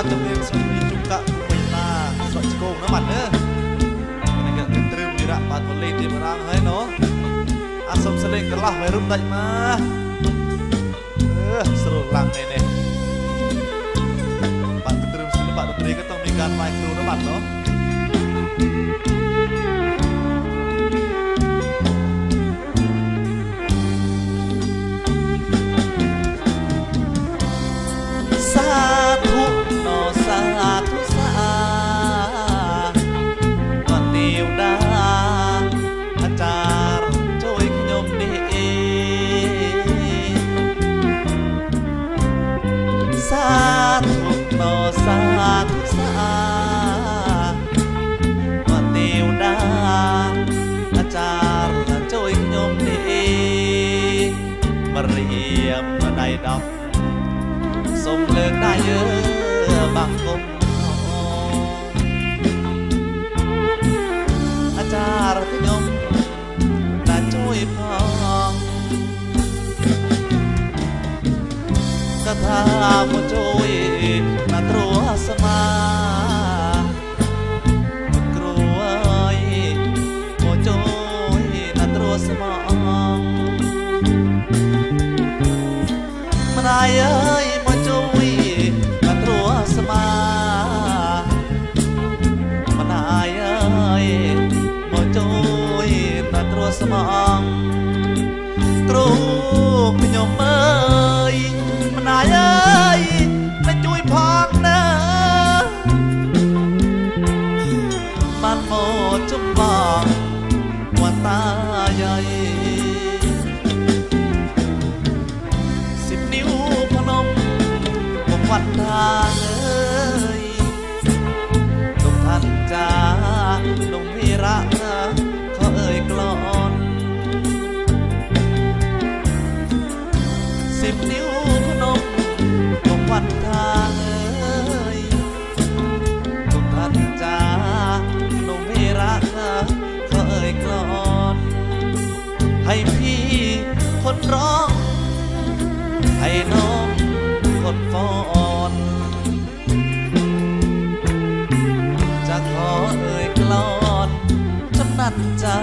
បាទទំនៀមស្រីទុកតាពេញតាស្រក់ឆ្កងណាបាទណាហ្នឹងគឺត្រឹមនិរៈបាទវលេទីមរាងហើយណូអាសុំស្លេកកន្លះវៃរុំដាច់មកអឺស្រួលឡើងនេះនេះបាទត្រឹមសិល្បៈតន្ត្រីក៏ต้องមានការផ្លាយខ្លួនណាបាទណូ សរសាទុសាអត់ទេវតាអាចារ្យបានជួយខ្ញុំនេះមរៀមម្ដាយដប់សូមលើកដៃយើបាក់គុំអាចារ្យខ្ញុំបានជួយផងកថាមកជួយ ស្មាគ្រួយមកជួយណាត្រួស្មងម្ដាយអើយមកជួយណាត្រួស្មាម្ដាយអើយមកជួយណាត្រួស្មង จุมบองว่าตาใหญ่สิบนิ้วพนมผมวัดทางเอ้ยลงท่านจ้าลงพีระเขาเอ่ยกลอนสิบนิ้วพนมผมวัดทาง นร้องให้น้องคนฟอนจะขอเอ่ยกลอนจนนันจ้า